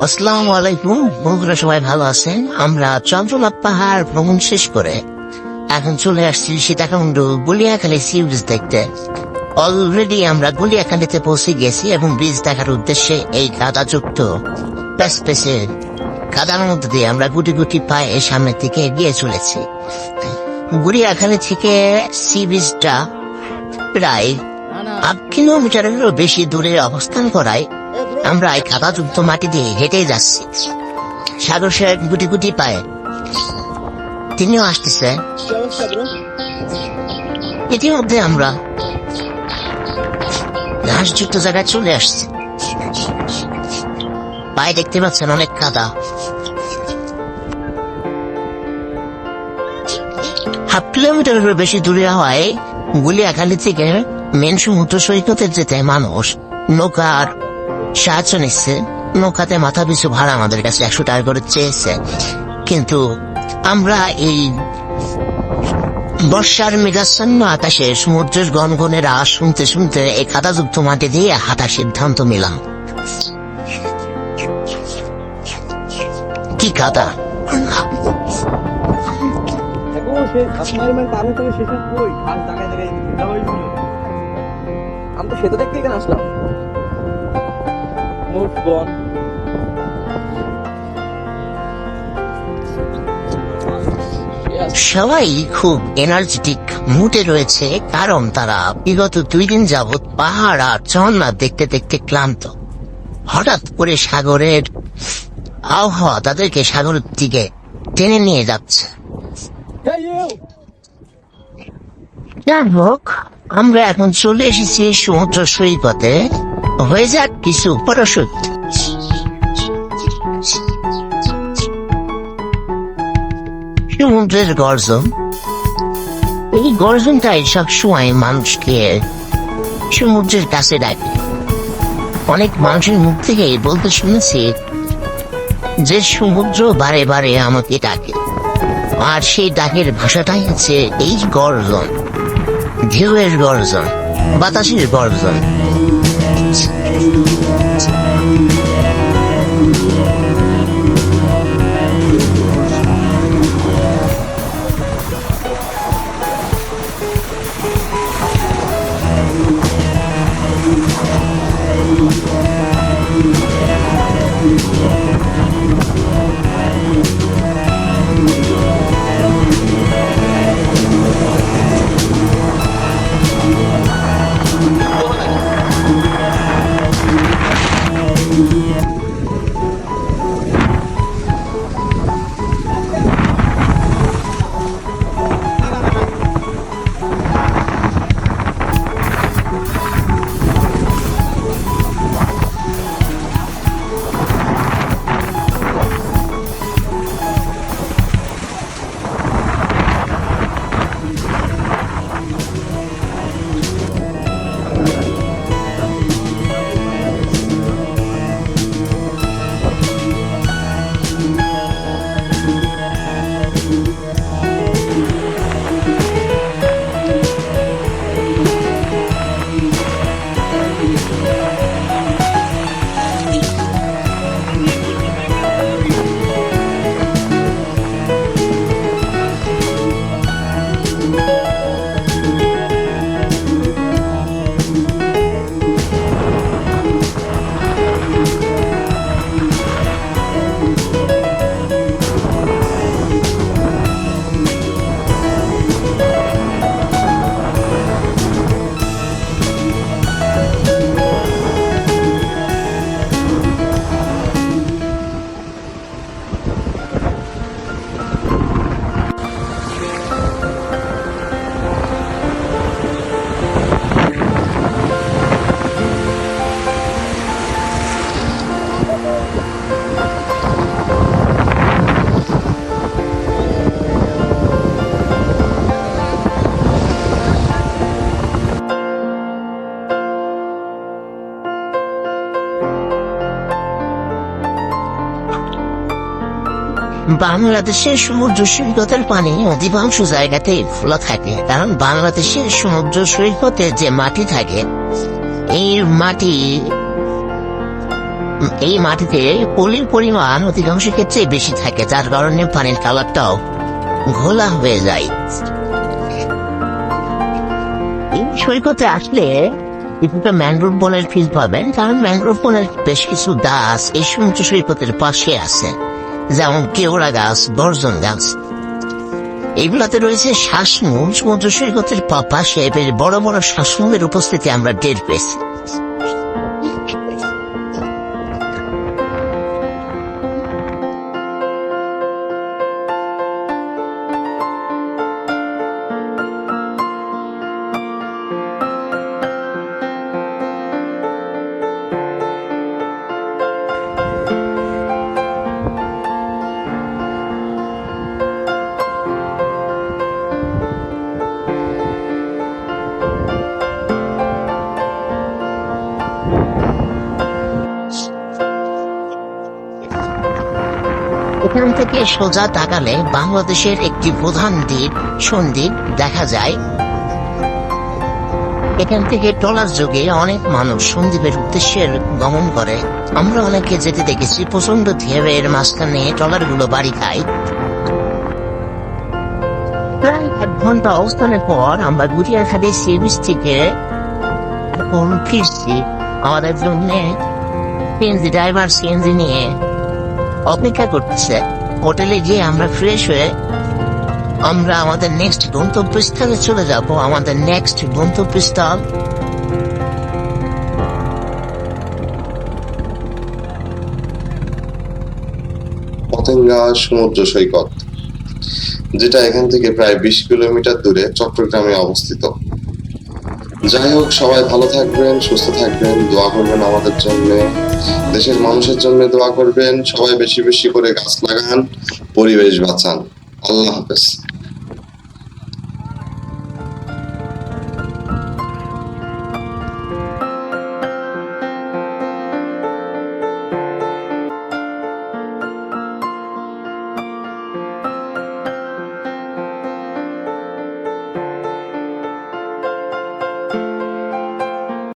আসসালামু আলাইকুম। বন্ধুরা সবাই ভালো আছেন? আমরা চন্দ্রনাথ পাহাড় ভ্রমণ শেষ করে এখন চলে আসছি সীতাকুণ্ড গুলিয়াখালী দেখতে। অলরেডি আমরা গুলিয়াখালীতে পৌঁছে গেছি এবং দেখার উদ্দেশ্যে এই কাদার মধ্যে দিয়ে আমরা গুটি গুটি পায়ে সামনের দিকে এগিয়ে চলেছি। গুলিয়াখালী থেকে সি ব্রিজটা প্রায় আট কিলোমিটারেরও বেশি দূরে অবস্থান করায় আমরা এই কাদাযুক্ত মাটি দিয়ে হেঁটে যাচ্ছি। সাগর সাহেব গুটি গুটি পায়ে। তিনিও আসতেছে। ইতিমধ্যে আমরা ঘাসযুক্ত জায়গায় চলে আসছি। পায়ে দেখতে পাচ্ছেন অনেক কাদা। হাফ কিলোমিটারের বেশি দূরে হওয়ায় গুলিয়াখালী থেকে মেন সমুদ্র সৈকতে যেতে মানুষ নৌকার সাহায্য নিচ্ছে। নৌকাতে মাথা পিছু ভাড়া আমাদের কাছে একশো টাকা করে চেয়েছে। কিন্তু আমরা এই বর্ষার মেঘাচ্ছন্ন আকাশে সমুদ্রের গনগনের আওয়াজ শুনতে শুনতে এই কাদাযুক্ত মাটি দিয়ে হাঁটার সিদ্ধান্ত নিলাম। কি কাদা আমি তো সেটা দেখতে এখানে আসলাম। মুখ বন সবাই খুব এনার্জেটিক মুডে রয়েছে কারণ তারা বিগত দুই দিন যাবৎ পাহাড় আর ঝর্ণা দেখতে দেখতে ক্লান্ত। হঠাৎ করে সাগরের আবহাওয়া তাদেরকে সাগরের দিকে টেনে নিয়ে যাচ্ছে। যাই হোক আমরা এখন চলে এসেছি সমুদ্র সৈকতে। হয়ে যাক কিছু পরশুট সমুদ্রের গর্জন। এই গর্জনটাই সবসময় মানুষকে সমুদ্রের কাছে ডাকে। অনেক মানুষের মুখ থেকে বলতে শুনেছি যে সমুদ্র বারে বারে আমাকে ডাকে। আর সেই ডাকের ভাষাটাই হচ্ছে এই গর্জন। ঢেউয়ের গর্জন, বাতাসের গর্জন। yeah, yeah, yeah. বাংলাদেশের সমুদ্র সৈকতের পানি অধিকাংশ জায়গাতেই খোলা থাকে, কারণ বাংলাদেশের সমুদ্র সৈকতে যে মাটি থাকে এই মাটি, এই মাটিতে পলির পরিমাণ অধিকাংশ ক্ষেত্রে বেশি থাকে, যার কারণে পানির কালারটাও ঘোলা হয়ে যায়। এই সৈকতে আসলে কিছুটা ম্যানগ্রোভ বনের ফিল পাবেন, কারণ ম্যানগ্রোভ বনের বেশ কিছু গাছ এই সমুদ্র সৈকতের পাশে আছে। যেমন কেওড়া গাছ বর্জন গাছ। এগুলাতে রয়েছে শ্বাসমূল সমুদ্র সৈকতের পাপা পাশে বড় বড় শ্বাসমূলের উপস্থিতি আমরা টের পেয়েছি। এখান থেকে সোজা তাকালে বাংলাদেশের একটি প্রধান দ্বীপ, সন্দ্বীপ দেখা যায়। এখান থেকে ট্রলার যোগে অনেক মানুষ সন্দ্বীপের উদ্দেশ্যে গমন করে। আমরা অনেকে যেতে দেখেছি প্রচণ্ড ঢেউয়ের মাঝখানে ট্রলারগুলো বাড়ি খায়। প্রায় এক ঘণ্টা অবস্থানের পর আমরা গুটিয়াঘাটে সি বিচ থেকে এখন ফিরছি। আমাদের জন্য সিএনজি ড্রাইভার সিএনজি নিয়ে অপেক্ষা করতেছে হোটেলে গিয়ে আমরা ফ্রেশ হয়ে আমরা আমাদের নেক্সট গন্তব্যস্থলে চলে যাব, আমাদের নেক্সট গন্তব্যস্থল। পতেঙ্গা সমুদ্র সৈকত, যেটা এখান থেকে প্রায় বিশ কিলোমিটার দূরে চট্টগ্রামে অবস্থিত। যাই হোক, সবাই ভালো থাকবেন, সুস্থ থাকবেন, দোয়া করবেন আমাদের জন্য। দেশের মানুষের জন্য দোয়া করবেন, সবাই বেশি বেশি করে গাছ লাগান, পরিবেশ বাঁচান। আল্লাহ হাফেজ।